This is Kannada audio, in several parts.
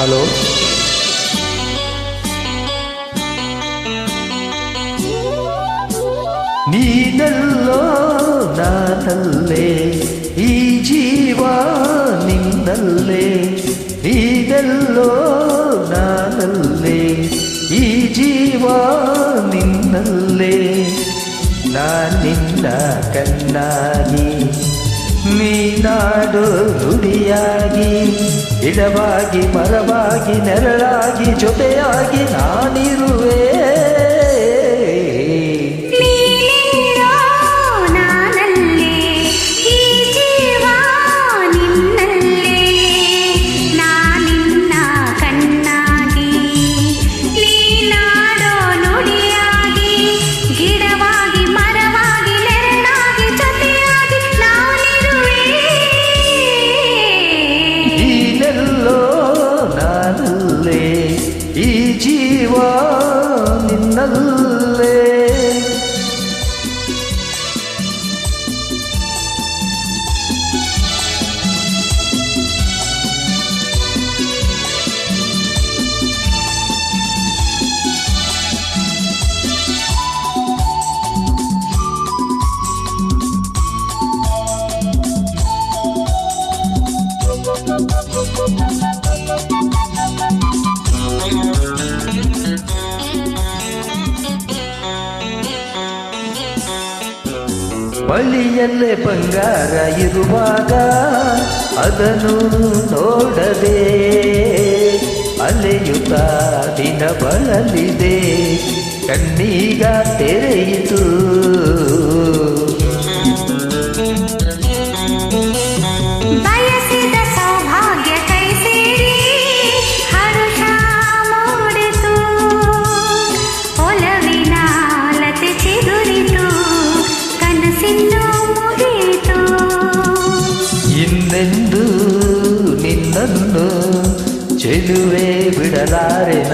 ಹಲೋ ನೀನಲ್ಲೋ ನಾನಲ್ಲೇ ಈ ಜೀವ ನಿನ್ನಲ್ಲೇ ನೀನಲ್ಲೋ ನಾನಲ್ಲೇ ಈ ಜೀವ ನಿನ್ನಲ್ಲೇ ನಾನಿನ್ನ ಕಣ್ಣಾಗಿ ನೀನಾಡು ನುಡಿಯಾಗಿ ಗಿಡವಾಗಿ ಮರವಾಗಿ ನೆರಳಾಗಿ ಜೊತೆಯಾಗಿ ನಾನಿರುವೆ. ನಾನಲ್ಲೇ ಈ ಜೀವ ನಿನ್ನಲ್ಲೇ. ಬಳಿಯಲ್ಲೇ ಬಂಗಾರ ಇರುವಾಗ ಅದನ್ನು ನೋಡದೆ ಅಲೆಯುತ್ತ ದಿನ ಬಳಲಿದೆ ಕಣ್ಣೀಗ ತೆರೆಯಿತು. ಇನ್ನೆಂದು ನಿನ್ನನ್ನು ಚೆಲುವೆ ಬಿಡಲಾರೆನ?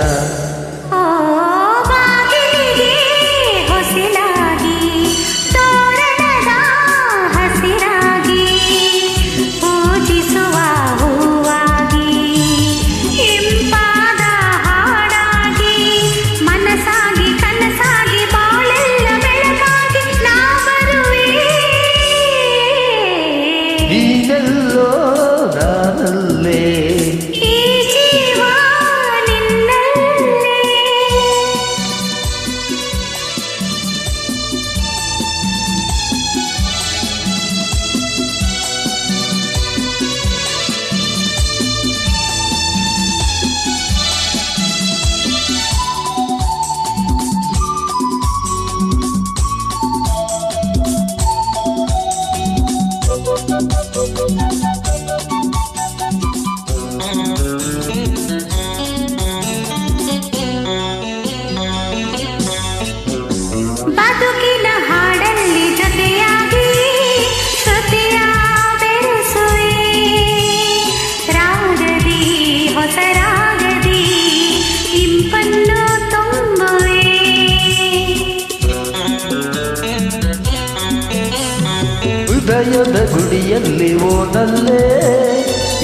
ಗುಡಿಯಲ್ಲಿ ಓದಲ್ಲೇ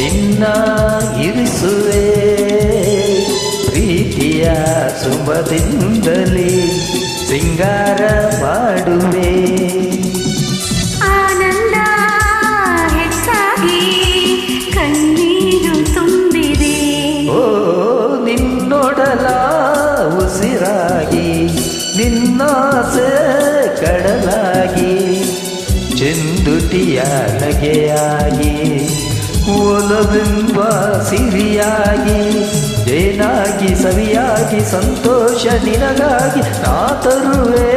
ಇನ್ನ ಇರಿಸುವೆ ಪ್ರೀತಿಯ ಶುಭದಿಂದಲೇ ಸಿಂಗಾರ ಮಾಡುವೆ ತುಟಿಯ ನಗೆಯಾಗಿ ಓಲವೆಂಬ ಸಿರಿಯಾಗಿ ಏನಾಗಿ ಸವಿಯಾಗಿ ಸಂತೋಷ ನಿನಗಾಗಿ ನಾ ತರುವೇ